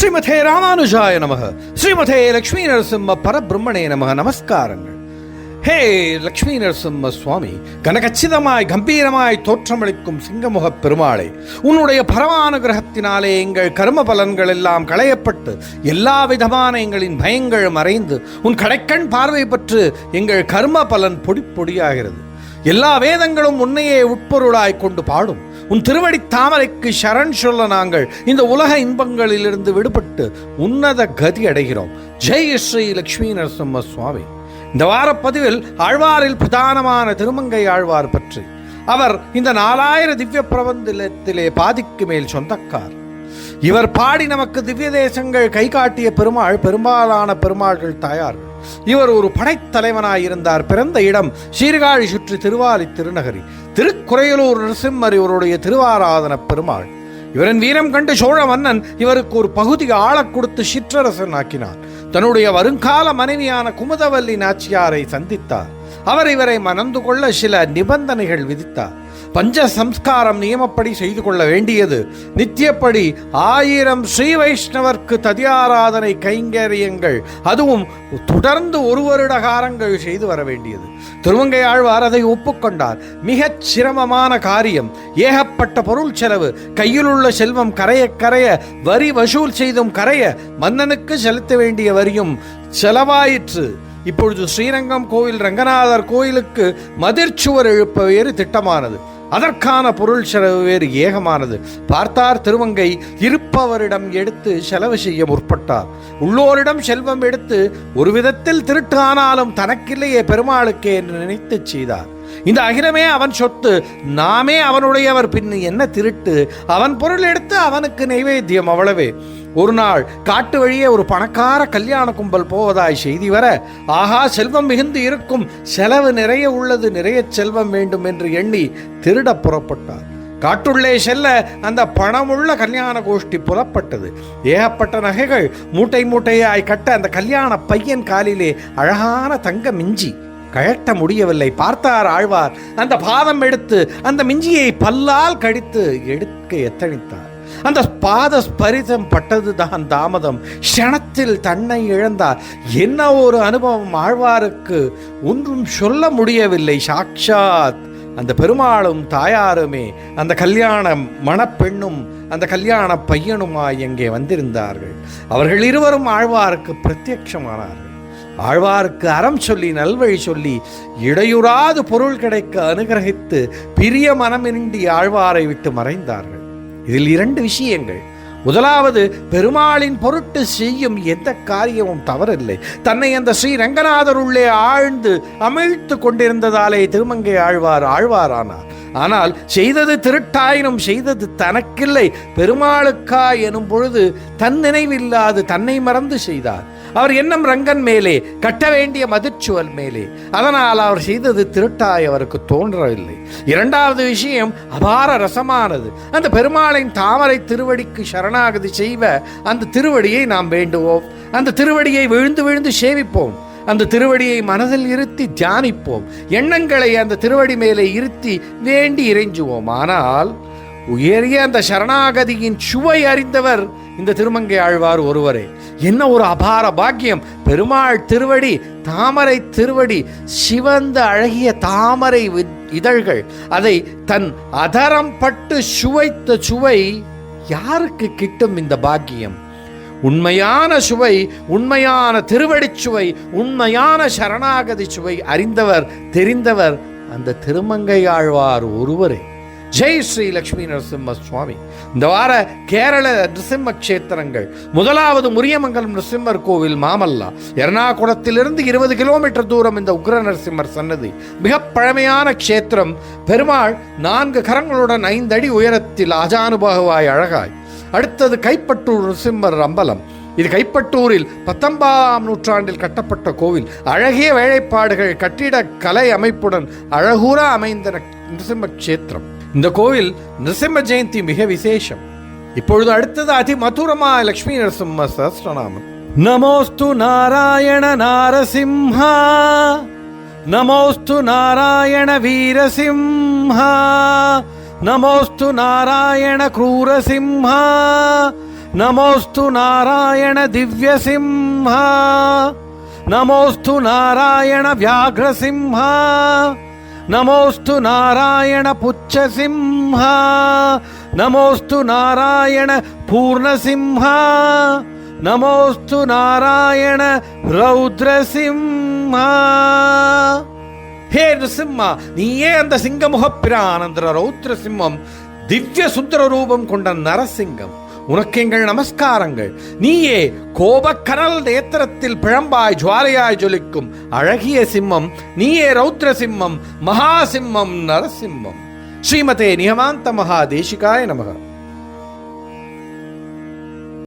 ஸ்ரீமதே ராமானுஜாய நமக. ஸ்ரீமதே லக்ஷ்மி நரசிம்ம பரபிரம்மணே நமக. நமஸ்காரங்கள். ஹே லக்ஷ்மி நரசிம்ம சுவாமி கனகச்சிதமாய் கம்பீரமாய் தோற்றமளிக்கும் சிங்கமுகப் பெருமாளே உன்னுடைய பரமானுகிரகத்தினாலே எங்கள் கர்ம பலன்கள் எல்லாம் களையப்பட்டு எல்லா விதமான எங்களின் பயங்கள் மறைந்து உன் கடைக்கண் பார்வை பற்று எங்கள் கர்ம பலன் பொடி பொடியாகிறது. எல்லா வேதங்களும் உன்னையே உட்பொருளாய் கொண்டு பாடும். உன் திருவடி தாமரைக்கு சரண் சொல்ல நாங்கள் இந்த உலக இன்பங்களிலிருந்து விடுபட்டு உன்னத கதி அடைகிறோம். ஜெய் ஸ்ரீ லக்ஷ்மி நரசிம்ம சுவாமி. இந்த வாரப்பதிவில் ஆழ்வாரில் பிரதானமான திருமங்கை ஆழ்வார் பற்றி. அவர் இந்த நாலாயிர திவ்ய பிரபந்தத்திலே பாதிக்கு மேல் சொந்தக்கார். இவர் பாடி நமக்கு திவ்ய தேசங்கள் கை காட்டிய பெருமாள் பெரும்பாலான பெருமாள்கள் தாயார்கள். இவர் ஒரு படைத்தலைவனாய் இருந்தார். பிறந்த இடம் சீர்காழி சுற்றி திருவாலி திருநகரி. திருக்குறையலூர் நரசிம்மர் இவருடைய திருவாராதன பெருமாள். இவரின் வீரம் கண்டு சோழ மன்னன் இவருக்கு ஒரு பகுதி ஆளக் கொடுத்து சிற்றரசன் ஆக்கினார் தன்னுடைய வருங்கால மனைவியான குமுதவல்லி நாச்சியாரை சந்தித்தார். அவர் இவரை மணந்து கொள்ள சில நிபந்தனைகள் விதித்தார். பஞ்ச சம்ஸ்காரம் நியமப்படி செய்து கொள்ள வேண்டியது. நித்தியப்படி ஆயிரம் ஸ்ரீ வைஷ்ணவர்க்கு ததியாராதனை கைங்கரியங்கள் அதுவும் தொடர்ந்து ஒரு வருடகாரங்கள் செய்து வர வேண்டியது. திருவங்கை ஆழ்வார் அதை ஒப்புக்கொண்டார். மிகச் சிரமமான காரியம். ஏகப்பட்ட பொருள் செலவு. கையில் உள்ள செல்வம் கரைய கரைய வரி வசூல் செய்தும் கரைய மன்னனுக்கு செலுத்த வேண்டிய வரியும் செலவாயிற்று. இப்பொழுது ஸ்ரீரங்கம் கோவில் ரங்கநாதர் கோயிலுக்கு மதிர்ச்சுவர் எழுப்ப வேறு திட்டமானது. அதற்கான பொருள் செலவு வேறு ஏகமானது. பார்த்தார் திருமங்கை இருப்பவரிடம் எடுத்து செலவு செய்ய முற்பட்டார். உள்ளோரிடம் செல்வம் எடுத்து ஒரு விதத்தில் திருட்டு ஆனாலும் தனக்கில்லையே பெருமாளுக்கே என்று நினைத்து செய்தார். இந்த அகிலமே அவன் சொத்து நாமே அவனுடையவர். பின் என்ன திருட்டு? அவன் பொருள் எடுத்து அவனுக்கு நைவேத்தியம் அவ்வளவே. ஒரு நாள் காட்டு வழியே ஒரு பணக்கார கல்யாண கும்பல் போவதாய் செய்தி வர ஆஹா செல்வம் மிகுந்து இருக்கும். செலவு நிறைய உள்ளது நிறைய செல்வம் வேண்டும் என்று எண்ணி திருட புறப்பட்டார். காட்டுள்ளே செல்ல அந்த பணமுள்ள கல்யாண கோஷ்டி புறப்பட்டது ஏகப்பட்ட நகைகள் மூட்டை மூட்டையாய் கட்ட அந்த கல்யாண பையன் காலிலே அழகான தங்க மிஞ்சி கழட்ட முடியவில்லை. பார்த்தார் ஆழ்வார். அந்த பாதம் எடுத்து அந்த மிஞ்சியை பல்லால் கடித்து எடுக்க எத்தனித்தார். அந்த பாத ஸ்பரிதம் பட்டதுதான் தாமதம். க்ஷணத்தில் தன்னை இழந்தார். என்ன ஒரு அனுபவம் ஆழ்வாருக்கு? ஒன்றும் சொல்ல முடியவில்லை. சாக்ஷாத் அந்த பெருமாளும் தாயாருமே அந்த கல்யாண மணப்பெண்ணும் அந்த கல்யாண பையனுமாய் எங்கே வந்திருந்தார்கள். அவர்கள் இருவரும் ஆழ்வாருக்கு பிரத்யட்சமானார்கள். ஆழ்வார்க்கு அறம் சொல்லி நல்வழி சொல்லி இடையுறாது பொருள் கிடைக்க அனுகிரகித்து பிரிய மனமின்றி ஆழ்வாரை விட்டு மறைந்தார்கள். இதில் இரண்டு விஷயங்கள். முதலாவது பெருமாளின் பொருட்டு செய்யும் எந்த காரியமும் தவறில்லை. தன்னை அந்த ஸ்ரீ ரங்கநாதர் உள்ளே ஆழ்ந்து அமிழ்த்து கொண்டிருந்ததாலே திருமங்கை ஆழ்வார் ஆழ்வாரானார். ஆனால் செய்தது திருட்டாயினும் செய்தது தனக்கில்லை. பெருமாளுக்கா எனும் பொழுது தன் நினைவில்லாது தன்னை மறந்து செய்தார். அவர் எண்ணம் ரங்கன் மேலே கட்ட வேண்டிய மதிச்சுவல் மேலே. அதனால் அவர் செய்தது திருட்டாய் அவருக்கு தோன்றவில்லை. இரண்டாவது விஷயம் அபார ரசமானது. அந்த பெருமாளின் தாமரை திருவடிக்கு சரணாகதி செய்வ அந்த திருவடியை நாம் வேண்டுவோம். அந்த திருவடியை விழுந்து விழுந்து சேவிப்போம். அந்த திருவடியை மனதில் இருத்தி தியானிப்போம். எண்ணங்களை அந்த திருவடி மேலே இருத்தி வேண்டி இறைஞ்சுவோம். ஆனால் உயரிய அந்த சரணாகதியின் சுவை அறிந்தவர் இந்த திருமங்கை ஆழ்வார் ஒருவரே என்ன ஒரு அபார பாக்கியம்? பெருமாள் திருவடி தாமரை திருவடி சிவந்த அழகிய தாமரை வி- இதழ்கள் அதை தன் அதரம் பட்டு சுவைத்த சுவை யாருக்கு கிட்டும் இந்த பாக்கியம்? உண்மையான சுவை உண்மையான திருவடிச் சுவை உண்மையான சரணாகதி சுவை அறிந்தவர் தெரிந்தவர் அந்த திருமங்கை ஆழ்வார் ஒருவரே. ஜெய் ஸ்ரீ லக்ஷ்மி நரசிம்ம சுவாமி இந்த வார கேரள நிருசிம்ம கஷேத்திரங்கள் முதலாவது முரியமங்கலம் நரசிம்மர் கோவில் மாமல்லா எர்ணாகுளத்திலிருந்து இருபது கிலோமீட்டர் தூரம் இந்த உக்ர நரசிம்மர் சன்னதி. மிக பழமையான க்ஷேத்திரம் பெருமாள் நான்கு கரங்களுடன் ஐந்தடி உயரத்தில் அஜானுபாகுவாய் அழகாய். அடுத்தது கைப்பட்டூர் நரசிம்மர் அம்பலம். இது கைப்பட்டூரில் பத்தொன்பதாம் நூற்றாண்டில் கட்டப்பட்ட கோவில். அழகிய வேலைப்பாடுகள் கட்டிட கலை அமைப்புடன் அழகூற அமைந்த நரசிம்ம கஷேத்திரம். இந்த கோவில் நரசிம்ம ஜெயந்தி மிக விசேஷம் இப்பொழுது அடுத்தது அதிமதுரமா லட்சுமி நரசிம்ம சஹஸ்ரநாமம் நமோஸ்து நாராயண நாரசிம்ஹா நமோஸ்து நாராயண வீரசிம்ஹா நமோஸ்து நாராயண ക്രൂരസിംഹാ நமோஸ்து நாராயண ദിവ്യസിംഹാ நமோஸ்து நாராயண വ്യാഘ്രസിംഹാ நமோஸ்து நாராயண புச்சசிம்ஹா. நமோஸ்து நாராயண பூர்ணசிம்ஹா. நமோஸ்து நாராயண ரௌத்ரசிம்ஹா. ஹே நிருசிம்மா நீயே அந்த சிங்கமுகப்பிரானந்திர ரௌத்ர சிம்மம் திவ்ய சுந்தர ரூபம் கொண்ட நரசிங்கம். உனக்கு எங்கள் நமஸ்காரங்கள். நீயே கோபக்கனல் நேத்திரத்தில் பிழம்பாய் ஜுவாலையாய் ஜொலிக்கும் அழகிய சிம்மம் நீயே ரௌத்ர சிம்மம் மகாசிம்மம் நரசிம்மம். ஸ்ரீமதே நியமாந்த மகா தேசிகாய நமகா.